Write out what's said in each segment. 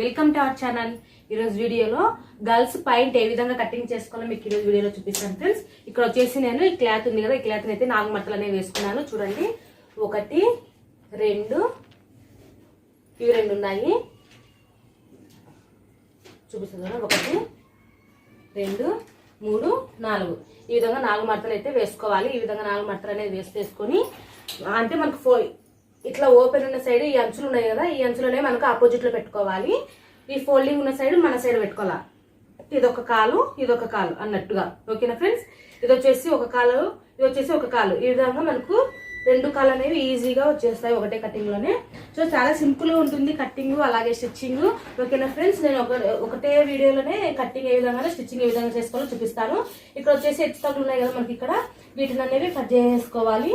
Welcome to our channel ఈరోజు వీడియోలో girls point ఏ విధంగా కటింగ్ చేసుకోవాలో మీకు ఈరోజు వీడియోలో చూపిస్తాను ఫ్రెండ్స్. ఇక్కడ వచ్చేసి నేను ఈ క్లాత్ ఉంది కదా ఈ క్లాత్ అయితే నాలుగు మట్టలు అనేవి వేసుకున్నాను. చూడండి. ఒకటి రెండు. ఇవి రెండు ఉన్నాయి. చూపిస్తుంది ఒకటి రెండు మూడు నాలుగు. ఈ విధంగా నాలుగు మడతలు అయితే వేసుకోవాలి. ఈ విధంగా నాలుగు మడతలు అనేది వేసి వేసుకొని అంటే మనకు ఫోర్ ఇట్లా ఓపెన్ ఉన్న సైడ్ ఈ అంచులు ఉన్నాయి కదా ఈ అంచులనే మనకు ఆపోజిట్లో పెట్టుకోవాలి. ఈ ఫోల్డింగ్ ఉన్న సైడ్ మన సైడ్ పెట్టుకోవాలి? ఇదొక కాలు ఇదొక కాలు అన్నట్టుగా. ఓకేనా ఫ్రెండ్స్ ఇది వచ్చేసి ఒక కాలు ఇది వచ్చేసి ఒక కాలు. ఈ విధంగా మనకు రెండు కాలు అనేవి ఈజీగా వచ్చేస్తాయి ఒకటే కటింగ్లోనే సో చాలా సింపుల్గా ఉంటుంది కట్టింగ్ అలాగే స్టిచ్చింగ్ ఓకేనా ఫ్రెండ్స్ నేను ఒక ఒకటే వీడియోలోనే కట్టింగ్ ఏ విధంగా స్టిచ్చింగ్ ఏ విధంగా చేసుకోవాలో చూపిస్తాను. ఇక్కడ వచ్చేసి హెచ్చు ఉన్నాయి కదా మనకి ఇక్కడ. వీటిని అనేవి కట్ చేసుకోవాలి.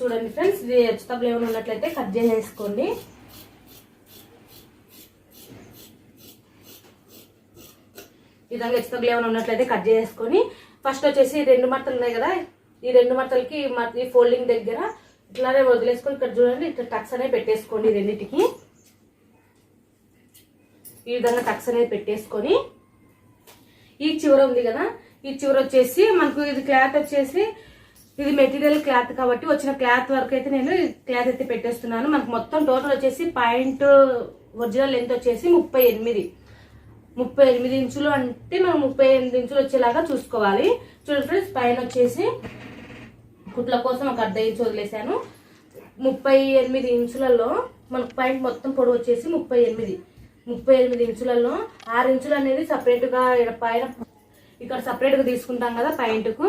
చూడండి ఫ్రెండ్స్ ఇది హెచ్చు ఏమైనా ఉన్నట్లయితే కట్ చేసేసుకోండి. ఈ విధంగా హెచ్చు ఏమైనా ఉన్నట్లయితే కట్ చేసుకొని ఫస్ట్ వచ్చేసి రెండు మట్టలు ఉన్నాయి కదా ఈ రెండు మట్టలకి ఈ ఈ ఫోల్డింగ్ దగ్గర ఇట్లానే వదిలేసుకొని ఇక్కడ చూడండి ఇట్లా టక్స్ అనేవి పెట్టేసుకోండి రెండింటికి. ఈ విధంగా టక్స్ అనేది పెట్టేసుకొని ఈ చివర ఉంది కదా ఈ చివర వచ్చేసి మనకు ఇది క్లాత్ వచ్చేసి ఇది మెటీరియల్ క్లాత్ కాబట్టి వచ్చిన క్లాత్ వరకు అయితే నేను క్లాత్ అయితే పెట్టేస్తున్నాను. మనకు మొత్తం టోటల్ వచ్చేసి పాయింట్ ఒరిజినల్ లెంత్ వచ్చేసి ముప్పై ఎనిమిది. ముప్పై ఎనిమిది ఇంచులు అంటే మనం ముప్పై ఎనిమిది ఇంచులు వచ్చేలాగా చూసుకోవాలి. చూడండి ఫ్రెండ్స్ పైన వచ్చేసి కుట్ల కోసం ఒక అర్ధ ఇంచు వదిలేసాను ముప్పై ఎనిమిది ఇంచులలో మనకు పాయింట్ మొత్తం పొడవు వచ్చేసి ముప్పై ఎనిమిది. ముప్పై ఎనిమిది ఇంచులలో ఆరు ఇంచులు అనేది సపరేట్గా ఈడ పైన ఇక్కడ సపరేట్గా తీసుకుంటాం కదా పాయింట్కు.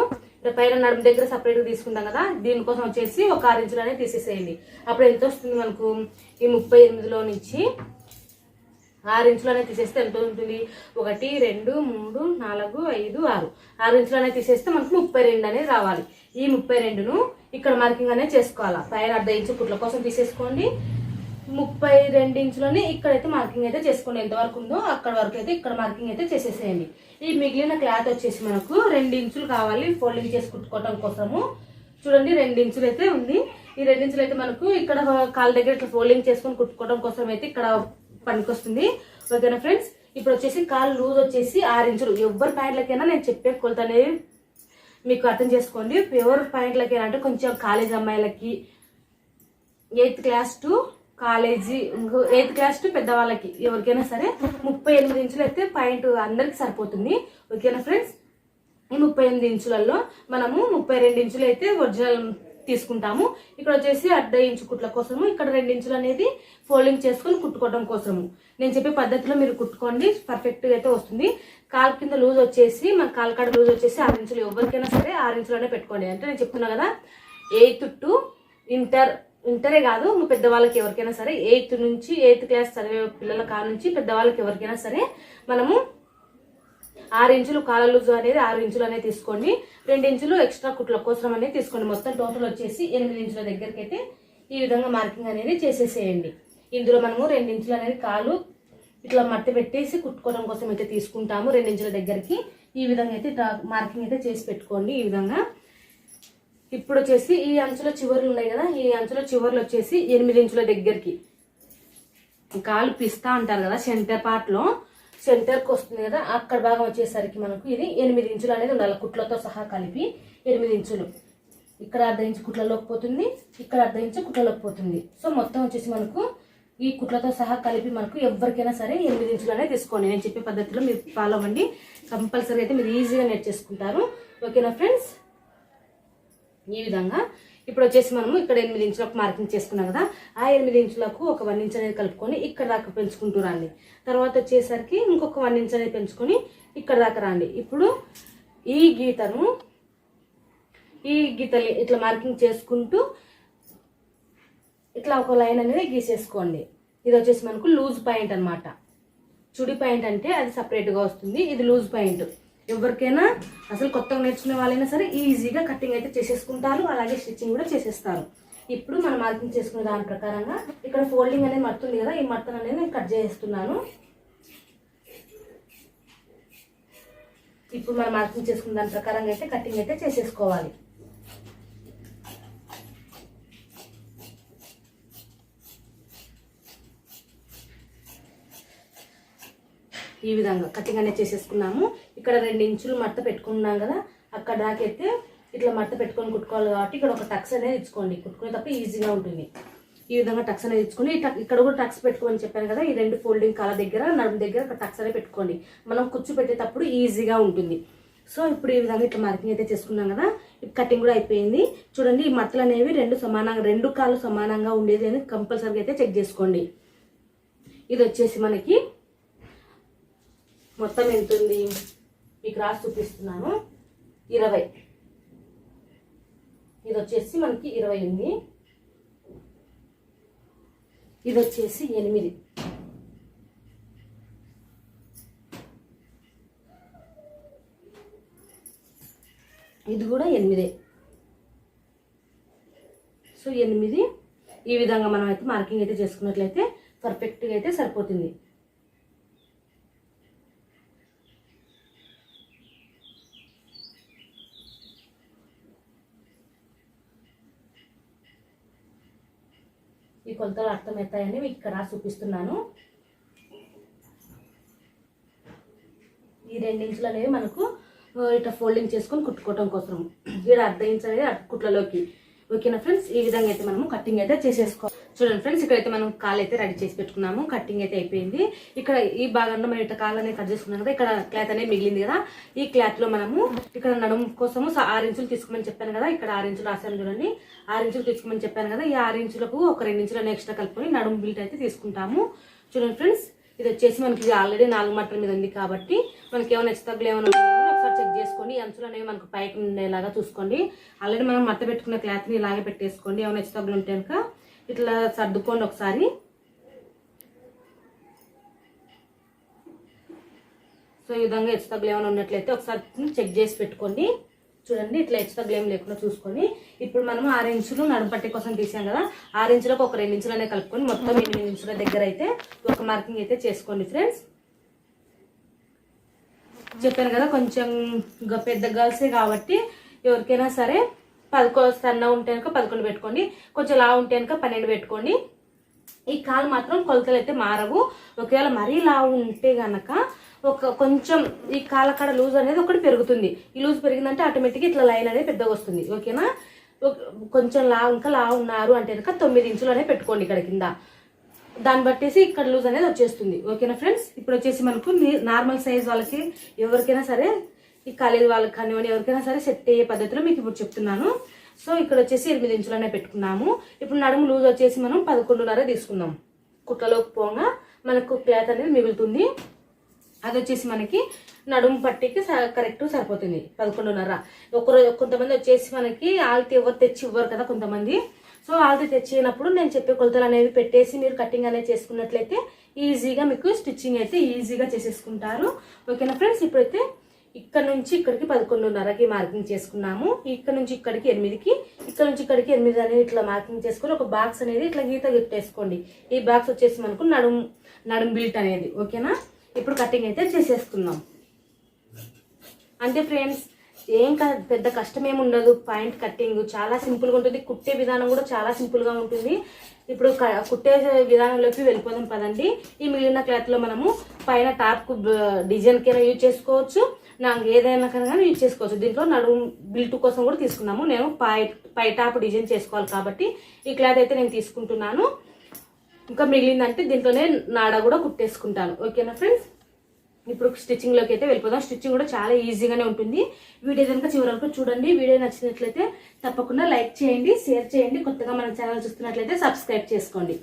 పైన నడుము దగ్గర సపరేట్గా తీసుకుంటాం కదా దీనికోసం వచ్చేసి ఒక ఆరు ఇంచులు అనేది తీసేసేయండి. అప్పుడు ఎంత వస్తుంది మనకు? ఈ ముప్పై ఎనిమిదిలో నుంచి ఆరు ఇంచులు అనేది తీసేస్తే ఎంత ఉంటుంది? ఒకటి రెండు మూడు నాలుగు ఐదు ఆరు. ఆరు ఇంచులు అనేది తీసేస్తే మనకు ముప్పై రెండు అనేది రావాలి. ఈ ముప్పై రెండును ఇక్కడ మార్కింగ్ అనేది చేసుకోవాలా? పైన అర్ధ ఇంచు కుట్ల కోసం తీసేసుకోండి. ముప్పై రెండు ఇంచులని ఇక్కడైతే మార్కింగ్ అయితే చేసుకోండి ఎంతవరకు ఉందో అక్కడ వరకు అయితే ఇక్కడ మార్కింగ్ అయితే చేసేసేయండి. ఈ మిగిలిన క్లాత్ వచ్చేసి మనకు రెండు ఇంచులు కావాలి ఫోల్డింగ్ చేసి కుట్టుకోవటం కోసము. చూడండి రెండు ఇంచులు అయితే ఉంది. ఈ రెండు ఇంచులు అయితే మనకు ఇక్కడ కాళ్ళ దగ్గర ఇట్లా ఫోల్డింగ్ చేసుకొని కుట్టుకోవడం కోసం అయితే ఇక్కడ పనికొస్తుంది. ఓకేనా ఫ్రెండ్స్? ఇప్పుడు వచ్చేసి కాళ్ళు లూజ్ వచ్చేసి ఆరు ఇంచులు ఎవరి ప్యాంట్లకైనా నేను చెప్పే కొలత అనేది మీకు అర్థం చేసుకోండి. ప్యూర్ ప్యాంట్లకైనా అంటే కొంచెం కాలేజ్ అమ్మాయిలకి eighth class to college eighth class to పెద్దవాళ్ళకి ఎవరికైనా సరే ముప్పై ఎనిమిది ఇంచులు అయితే పాయింట్ అందరికి సరిపోతుంది. ఓకేనా ఫ్రెండ్స్? ఈ ముప్పై ఎనిమిది ఇంచులలో మనము ముప్పై రెండు ఇంచులు అయితే ఒరిజినల్ తీసుకుంటాము. ఇక్కడ వచ్చేసి అర్ధ ఇంచు కుట్ల కోసము ఇక్కడ రెండు ఇంచులు అనేది ఫోల్డింగ్ చేసుకొని కుట్టుకోవడం కోసము. నేను చెప్పే పద్ధతిలో మీరు కుట్టుకోండి పర్ఫెక్ట్గా అయితే వస్తుంది. కాలు కింద లూజ్ వచ్చేసి మన కాలు కాడ లూజ్ వచ్చేసి ఆరు ఇంచులు ఎవరికైనా సరే ఆరు ఇంచులనే పెట్టుకోండి. అంటే నేను చెప్తున్నా కదా ఎయిత్ టు ఇంటర్ ఇంటరే కాదు పెద్దవాళ్ళకి ఎవరికైనా సరే ఎయిత్ నుంచి ఎయిత్ క్లాస్ చదివే పిల్లల కాడ నుంచి పెద్దవాళ్ళకి ఎవరికైనా సరే మనము ఆరు ఇంచులు కాల లూజు అనేది ఆరు ఇంచులు అనేది తీసుకోండి. రెండు ఇంచులు ఎక్స్ట్రా కుట్ల కోసం అనేది తీసుకోండి. మొత్తం టోటల్ వచ్చేసి ఎనిమిది ఇంచుల దగ్గరికి అయితే ఈ విధంగా మార్కింగ్ అనేది చేసేసేయండి. ఇందులో మనము రెండు ఇంచులు అనేది కాలు ఇట్లా మట్టి పెట్టేసి కుట్టుకోవడం కోసం అయితే తీసుకుంటాము. రెండు ఇంచుల దగ్గరికి ఈ విధంగా అయితే మార్కింగ్ అయితే చేసి పెట్టుకోండి ఈ విధంగా. ఇప్పుడు వచ్చేసి ఈ అంచుల చివర్లు ఉన్నాయి కదా ఈ అంచుల చివర్లు వచ్చేసి ఎనిమిది ఇంచుల దగ్గరికి. కాలు పిస్తా అంటారు కదా సెంటర్ పార్ట్లో సెంటర్కి వస్తుంది కదా అక్కడ భాగం వచ్చేసరికి మనకు ఇది ఎనిమిది ఇంచులు అనేది ఉండాలి. కుట్లతో సహా కలిపి ఎనిమిది ఇంచులు. ఇక్కడ అర్ధ ఇంచు కుట్లలోకి పోతుంది ఇక్కడ అర్ధ ఇంచు కుట్లలోకి పోతుంది. సో మొత్తం వచ్చేసి మనకు ఈ కుట్లతో సహా కలిపి మనకు ఎవరికైనా సరే ఎనిమిది ఇంచులు అనేది తీసుకోండి. నేను చెప్పే పద్ధతిలో మీరు ఫాలో అవ్వండి. కంపల్సరీ అయితే మీరు ఈజీగా నేర్చేసుకుంటారు ఓకేనా ఫ్రెండ్స్ ఈ విధంగా. ఇప్పుడు వచ్చేసి మనము ఇక్కడ ఎనిమిది ఇంచులకు మార్కింగ్ చేసుకున్నాం కదా ఆ ఎనిమిది ఇంచులకు ఒక వన్ ఇంచ్ అనేది కలుపుకొని ఇక్కడ దాకా పెంచుకుంటూ రండి. తర్వాత వచ్చేసరికి ఇంకొక వన్ ఇంచ్ అనేది పెంచుకొని ఇక్కడ దాకా రండి. ఇప్పుడు ఈ గీతను ఈ గీతని ఇట్లా మార్కింగ్ చేసుకుంటూ ఇట్లా ఒక లైన్ అనేది గీసేసుకోండి. ఇది వచ్చేసి మనకు లూజ్ పాయింట్ అన్నమాట. చుడి పాయింట్ అంటే అది సపరేట్గా వస్తుంది. ఇది లూజ్ పాయింట్. ఎవరికైనా అసలు కొత్తగా నేర్చుకునే వాళ్ళైనా సరే ఈజీగా కటింగ్ అయితే చేసేసుకుంటారు. అలాగే స్టిచ్చింగ్ కూడా చేసేస్తారు. ఇప్పుడు మనం మార్కింగ్ చేసుకునే దాని ప్రకారంగా ఇక్కడ ఫోల్డింగ్ అనేది మడుతుంది కదా ఈ మడతను అనేది నేను కట్ చేస్తున్నాను ఇప్పుడు మనం మార్కింగ్ చేసుకున్న దాని ప్రకారంగా అయితే కటింగ్ అయితే చేసేసుకోవాలి. ఈ విధంగా కటింగ్ అనేది చేసేసుకున్నాము. ఇక్కడ రెండు ఇంచులు మట్ట పెట్టుకున్నాం కదా అక్కడ దాకైతే ఇట్లా మట్ట పెట్టుకొని కుట్టుకోవాలి కాబట్టి ఇక్కడ ఒక టక్స్ అనేది ఇచ్చుకోండి. కుట్టుకునేటప్పుడు ఈజీగా ఉంటుంది. ఈ విధంగా టక్స్ అనేది ఇచ్చుకుని ఇక్కడ కూడా టక్స్ పెట్టుకోమని చెప్పాను కదా ఈ రెండు ఫోల్డింగ్ కాల దగ్గర నడుము దగ్గర ఒక టక్స్ అనేది పెట్టుకోండి. మనం కుచ్చు పెట్టేటప్పుడు ఈజీగా ఉంటుంది. సో ఇప్పుడు ఈ విధంగా ఇట్లా మార్కింగ్ అయితే చేసుకున్నాం కదా కటింగ్ కూడా అయిపోయింది. చూడండి ఈ మట్టలు అనేవి రెండు సమానంగా రెండు కాళ్ళు సమానంగా ఉండేది అని కంపల్సరీగా అయితే చెక్ చేసుకోండి. ఇది వచ్చేసి మనకి మొత్తం ఎంత ఉంది మీకు రాసి చూపిస్తున్నాను. ఇరవై. ఇది వచ్చేసి మనకి ఇరవై ఉంది. ఇది వచ్చేసి ఎనిమిది. ఇది కూడా ఎనిమిదే. సో ఎనిమిది. ఈ విధంగా మనం అయితే మార్కింగ్ అయితే చేసుకున్నట్లయితే పర్ఫెక్ట్గా అయితే సరిపోతుంది. ఈ కొలతలు అర్థమవుతాయని మీకు ఇక్కడ చూపిస్తున్నాను. ఈ రెండించులు అనేవి మనకు ఇట్లా ఫోల్డింగ్ చేసుకొని కుట్టుకోవటం కోసం. ఇక్కడ అర్ధ ఇంచు అనేది కుట్లలోకి. ఓకేనా ఫ్రెండ్స్ ఈ విధంగా అయితే మనము కటింగ్ అయితే చేసేసుకోవాలి. చూడండి ఫ్రెండ్స్ ఇక్కడైతే మనం కాలు అయితే రెడీ చేసి పెట్టుకున్నాము. కటింగ్ అయితే అయిపోయింది. ఇక్కడ ఈ భాగంలో మనం ఇట్లా కాలు అనేది కట్ చేసుకున్నాం కదా ఇక్కడ క్లాత్ అనేది మిగిలింది కదా. ఈ క్లాత్లో మనము ఇక్కడ నడుము కోసము స- ఆరు ఇంచులు తీసుకోమని చెప్పాను కదా ఇక్కడ ఆరు ఇంచులు రాశాను చూడండి. ఆరు ఇంచులు తీసుకోమని చెప్పాను కదా ఈ ఆరు ఇంచులకు ఒక రెండు ఇంచులు ఎక్స్ట్రా కలుపుకొని నడుము బిల్ట్ అయితే తీసుకుంటాము. చూడండి ఫ్రెండ్స్ ఇది వచ్చేసి మనకి ఇది ఆల్రెడీ నాలుగు మట్టల మీద ఉంది కాబట్టి మనకి ఏమైనా ఎక్స్ట్రా ఏమైనా ఒకసారి చెక్ చేసుకోండి ఈ అంచులు అనేవి మనకు పైకి ఉండేలాగా చూసుకోండి. ఆల్రెడీ మనం మట్ట పెట్టుకున్న క్లాత్ని ఇలాగే పెట్టేసుకోండి. ఏమైనా ఎక్స్ట్రా ఉంటే కనుక ఇట్లా సర్దుకోండి ఒకసారి. సో ఈ విధంగా హెచ్చు తగ్గులు ఏమైనా ఉన్నట్లయితే ఒకసారి చెక్ చేసి పెట్టుకోండి. చూడండి ఇట్లా హెచ్చు తగ్గులు ఏం లేకుండా చూసుకొని. ఇప్పుడు మనం ఆరు ఇంచులు నడుపట్టి కోసం తీసాం కదా ఆరు ఇంచులకు ఒక రెండు ఇంచులనే కలుపుకొని మొత్తం ఎనిమిది ఇంచుల దగ్గర అయితే ఒక మార్కింగ్ అయితే చేసుకోండి ఫ్రెండ్స్. చెప్పాను కదా కొంచెం పెద్ద గర్ల్సే కాబట్టి ఎవరికైనా సరే పదకొ సన్న ఉంటే కనుక పదకొండు పెట్టుకోండి. కొంచెం లా ఉంటే కనుక పన్నెండు పెట్టుకోండి. ఈ కాలు మాత్రం కొలతలు అయితే మారవు. ఒకవేళ మరీ లావు ఉంటే గనక ఒక కొంచెం ఈ కాలకాడ లూజ్ అనేది ఒకటి పెరుగుతుంది. ఈ లూజ్ పెరిగిందంటే ఆటోమేటిక్గా ఇట్లా లైన్ అనేది పెద్దగా వస్తుంది. ఓకేనా? కొంచెం లా ఇంకా లా ఉన్నారు అంటే కనుక తొమ్మిది ఇంచులు అనేది పెట్టుకోండి ఇక్కడ కింద. దాన్ని బట్టేసి ఇక్కడ లూజ్ అనేది వచ్చేస్తుంది. ఓకేనా ఫ్రెండ్స్? ఇప్పుడు వచ్చేసి మనకు నార్మల్ సైజ్ వాళ్ళకి ఎవరికైనా సరే ఈ కాలేజీ వాళ్ళకి కానివ్వండి ఎవరికైనా సరే సెట్ అయ్యే పద్ధతిలో మీకు ఇప్పుడు చెప్తున్నాను. సో ఇక్కడ వచ్చేసి ఎనిమిది ఇంచులనే పెట్టుకున్నాము. ఇప్పుడు నడుము లూజ్ వచ్చేసి మనం పదకొండున్నర తీసుకుందాం. కుట్లలోకి పోగా మనకు క్లాత్ అనేది మిగులుతుంది. అది వచ్చేసి మనకి నడుము పట్టికి కరెక్ట్ సరిపోతుంది. పదకొండున్నర. ఒకరు కొంతమంది వచ్చేసి మనకి ఆల్తి ఎవరు తెచ్చి ఇవ్వరు కదా కొంతమంది. సో ఆల్తి తెచ్చినప్పుడు నేను చెప్పే కొలతలు అనేవి పెట్టేసి మీరు కటింగ్ అనేది చేసుకున్నట్లయితే ఈజీగా మీకు స్టిచ్చింగ్ అయితే ఈజీగా చేసేసుకుంటారు. ఓకేనా ఫ్రెండ్స్? ఇప్పుడైతే ఇక్కడ నుంచి ఇక్కడికి పదకొండున్నరకి మార్కింగ్ చేసుకున్నాము. ఇక్కడ నుంచి ఇక్కడికి ఎనిమిదికి ఇక్కడ నుంచి ఇక్కడికి ఎనిమిది అనేది ఇట్లా మార్కింగ్ చేసుకొని ఒక బాక్స్ అనేది ఇట్లా గీత పెట్టేసుకోండి ఈ బాక్స్ వచ్చేసి మనకు నడుం నడుం బిల్ట్ అనేది ఓకేనా ఇప్పుడు కటింగ్ అయితే చేసేసుకుందాం. అంతే ఫ్రెండ్స్ ఏం పెద్ద కష్టం ఉండదు. పాయింట్ కట్టింగ్ చాలా సింపుల్గా ఉంటుంది. కుట్టే విధానం కూడా చాలా సింపుల్గా ఉంటుంది. ఇప్పుడు క- కుట్టే విధానంలోకి వెళ్ళిపోదాం పదండి. ఈ మిగిలిన క్లాత్లో మనము పైన టాప్కు డిజైన్కైనా యూజ్ చేసుకోవచ్చు. నాకు ఏదైనా కానీ యూజ్ చేసుకోవచ్చు. దీంట్లో నడుము బిల్ట్ కోసం కూడా తీసుకున్నాము. నేను పై పై టాప్ డిజైన్ చేసుకోవాలి కాబట్టి ఈ క్లాత్ అయితే నేను తీసుకుంటున్నాను. ఇంకా మిగిలిందంటే దీంట్లోనే నాడ కూడా కుట్టేసుకుంటాను. ఓకేనా ఫ్రెండ్స్ ఇప్పుడు స్టిచ్చింగ్లోకి అయితే వెళ్ళిపోదాం. స్టిచ్చింగ్ కూడా చాలా ఈజీగానే ఉంటుంది. వీడియో కనుక చివరి వరకు చూడండి. వీడియో నచ్చినట్లయితే తప్పకుండా లైక్ చేయండి షేర్ చేయండి. కొత్తగా మన ఛానల్ చూస్తున్నట్లయితే సబ్స్క్రైబ్ చేసుకోండి.